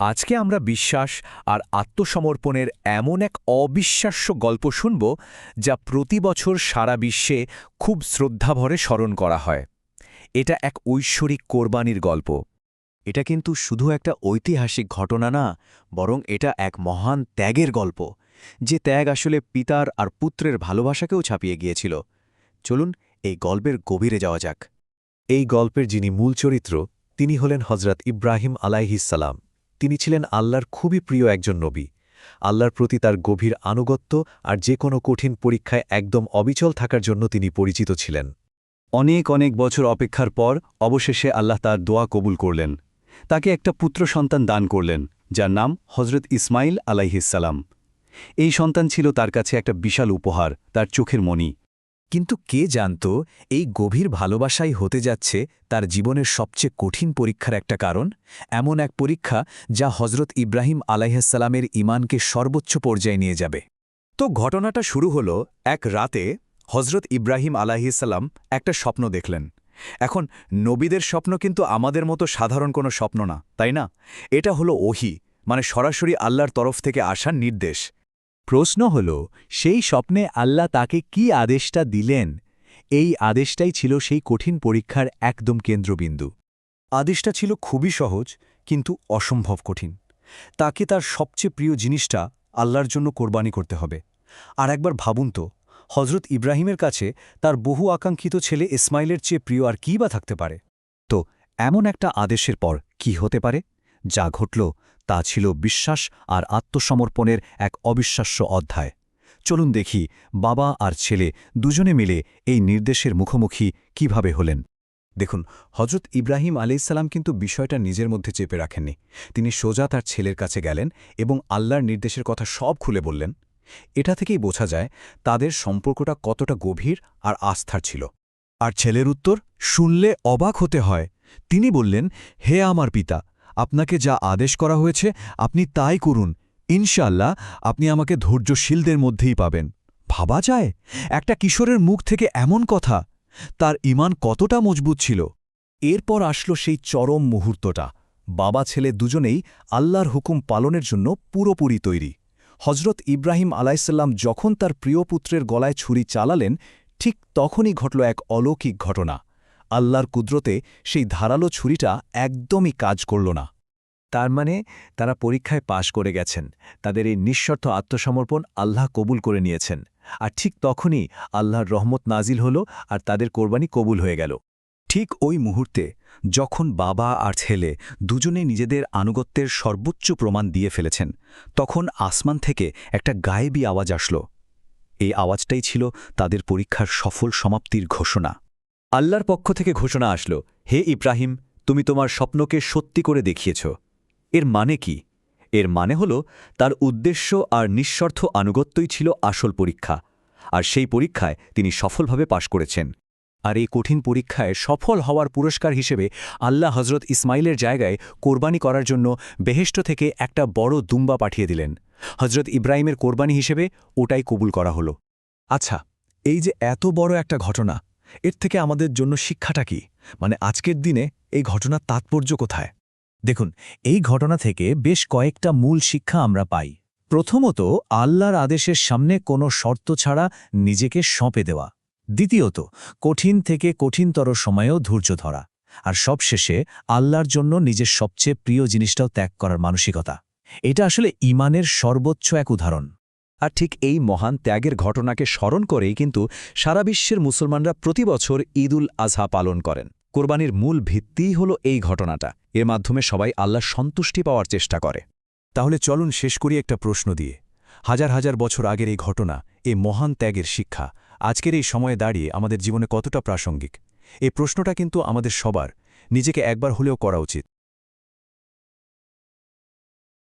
আজকে আমরা বিশ্বাস আর আত্মসমর্পণের এমন এক অবিশ্বাস্য গল্প শুনব যা প্রতি বছর সারা বিশ্বে খুব শ্রদ্ধাভরে স্মরণ করা হয়। এটা এক ঐশ্বরিক কোরবানির গল্প। এটা কিন্তু শুধু একটা ঐতিহাসিক ঘটনা না, বরং এটা এক মহান ত্যাগের গল্প, যে ত্যাগ আসলে পিতার আর পুত্রের ভালোবাসাকেও ছাপিয়ে গিয়েছিল। চলুন এই গল্পের গভীরে যাওয়া যাক। এই গল্পের যিনি মূল চরিত্র, তিনি হলেন হজরত ইব্রাহিম আলাইহিসালাম তিনি ছিলেন আল্লাহর খুবই প্রিয় একজন নবী। আল্লাহর প্রতি তার গভীর আনুগত্য আর যে কোনো কঠিন পরীক্ষায় একদম অবিচল থাকার জন্য তিনি পরিচিত ছিলেন। অনেক অনেক বছর অপেক্ষার পর অবশেষে আল্লাহ তার দোয়া কবুল করলেন। তাকে একটা পুত্র সন্তান দান করলেন, যার নাম হজরত ইসমাইল আলাইহিসালাম এই সন্তান ছিল তার কাছে একটা বিশাল উপহার, তার চোখের মণি। কিন্তু কে জানত এই গভীর ভালোবাসাই হতে যাচ্ছে তার জীবনের সবচেয়ে কঠিন পরীক্ষার একটা কারণ? এমন এক পরীক্ষা যা হজরত ইব্রাহিম আলাইহাসালামের ইমানকে সর্বোচ্চ পর্যায়ে নিয়ে যাবে। তো ঘটনাটা শুরু হল এক রাতে হজরত ইব্রাহিম আলাহিসাল্লাম একটা স্বপ্ন দেখলেন। এখন নবীদের স্বপ্ন কিন্তু আমাদের মতো সাধারণ কোনো স্বপ্ন না, তাই না? এটা হলো ওহি মানে সরাসরি আল্লাহর তরফ থেকে আসা নির্দেশ। প্রশ্ন হল, সেই স্বপ্নে আল্লাহ তাকে কি আদেশটা দিলেন? এই আদেশটাই ছিল সেই কঠিন পরীক্ষার একদম কেন্দ্রবিন্দু। আদেশটা ছিল খুবই সহজ, কিন্তু অসম্ভব কঠিন। তাকে তার সবচেয়ে প্রিয় জিনিসটা আল্লাহর জন্য কোরবানি করতে হবে। আর একবার ভাবুন তো হজরত ইব্রাহিমের কাছে তার বহু আকাঙ্ক্ষিত ছেলে ইসমাইলের চেয়ে প্রিয় আর কী বা থাকতে পারে? তো, এমন একটা আদেশের পর কি হতে পারে? যা ঘটল তা ছিল বিশ্বাস আর আত্মসমর্পণের এক অবিশ্বাস্য অধ্যায়। চলুন দেখি বাবা আর ছেলে দুজনে মিলে এই নির্দেশের মুখোমুখি কীভাবে হলেন। দেখুন হজরত ইব্রাহিম আলাইসাল্লাম কিন্তু বিষয়টা নিজের মধ্যে চেপে রাখেননি। তিনি সোজা তার ছেলের কাছে গেলেন এবং আল্লাহর নির্দেশের কথা সব খুলে বললেন। এটা থেকেই বোঝা যায় তাদের সম্পর্কটা কতটা গভীর আর আস্থার ছিল। আর ছেলের উত্তর, শুনলে অবাক হতে হয়। তিনি বললেন, হে আমার পিতা আপনাকে যা আদেশ করা হয়েছে, আপনি তাই করুন। ইনশাল্লাহ আপনি আমাকে ধৈর্যশীলদের মধ্যেই পাবেন। ভাবা যায়? একটা কিশোরের মুখ থেকে এমন কথা, তার ইমান কতটা মজবুত ছিল। এরপর আসলো সেই চরম মুহূর্তটা। বাবা ছেলে দুজনেই আল্লাহর হুকুম পালনের জন্য পুরোপুরি তৈরি। হজরত ইব্রাহিম আলাইসাল্লাম যখন তার প্রিয় পুত্রের গলায় ছুরি চালালেন, ঠিক তখনই ঘটল এক অলৌকিক ঘটনা। আল্লাহর কুদরতে সেই ধারালো ছুরিটা একদমই কাজ করল না। তার মানে তারা পরীক্ষায় পাশ করে গেছেন। তাদের এই নিঃশর্ত আত্মসমর্পণ আল্লাহ কবুল করে নিয়েছেন। আর ঠিক তখনই আল্লাহর রহমত নাজিল হল আর তাদের কোরবানি কবুল হয়ে গেল। ঠিক ওই মুহূর্তে যখন বাবা আর ছেলে দুজনে নিজেদের আনুগত্যের সর্বোচ্চ প্রমাণ দিয়ে ফেলেছেন, তখন আসমান থেকে একটা গায়েবী আওয়াজ আসল। এই আওয়াজটাই ছিল তাদের পরীক্ষার সফল সমাপ্তির ঘোষণা। আল্লাহর পক্ষ থেকে ঘোষণা আসল, হে ইব্রাহিম, তুমি তোমার স্বপ্নকে সত্যি করে দেখিয়েছ। এর মানে কি? এর মানে হল, তার উদ্দেশ্য আর নিঃস্বার্থ আনুগত্যই ছিল আসল পরীক্ষা, আর সেই পরীক্ষায় তিনি সফলভাবে পাশ করেছেন। আর এই কঠিন পরীক্ষায় সফল হওয়ার পুরস্কার হিসেবে আল্লাহ হজরত ইসমাইলের জায়গায় কোরবানি করার জন্য বেহেষ্ট থেকে একটা বড় দুম্বা পাঠিয়ে দিলেন। হজরত ইব্রাহিমের কোরবানি হিসেবে ওটাই কবুল করা হল। আচ্ছা এই যে এত বড় একটা ঘটনা এর থেকে আমাদের জন্য শিক্ষাটা কি? মানে আজকের দিনে এই ঘটনার তাৎপর্য কোথায়? দেখুন, এই ঘটনা থেকে বেশ কয়েকটা মূল শিক্ষা আমরা পাই। প্রথমত, আল্লাহর আদেশের সামনে কোনো শর্ত ছাড়া নিজেকে সঁপে দেওয়া। দ্বিতীয়ত, কঠিন থেকে কঠিনতর সময়েও ধৈর্য ধরা। আর সবশেষে, আল্লাহর জন্য নিজের সবচেয়ে প্রিয় জিনিসটাও ত্যাগ করার মানসিকতা। এটা আসলে ইমানের সর্বোচ্চ এক উদাহরণ। আর ঠিক এই মহান ত্যাগের ঘটনাকে স্মরণ করেই কিন্তু সারা বিশ্বের মুসলমানরা প্রতি বছর ঈদুল আজহা পালন করেন। কোরবানির মূল ভিত্তিই হল এই ঘটনাটা। এর মাধ্যমে সবাই আল্লাহ সন্তুষ্টি পাওয়ার চেষ্টা করে। তাহলে চলুন শেষ করি একটা প্রশ্ন দিয়ে। হাজার হাজার বছর আগের এই ঘটনা এই মহান ত্যাগের শিক্ষা, আজকের এই সময়ে দাঁড়িয়ে আমাদের জীবনে কতটা প্রাসঙ্গিক? এই প্রশ্নটা কিন্তু আমাদের সবার, নিজেকে একবার হলেও করা উচিত।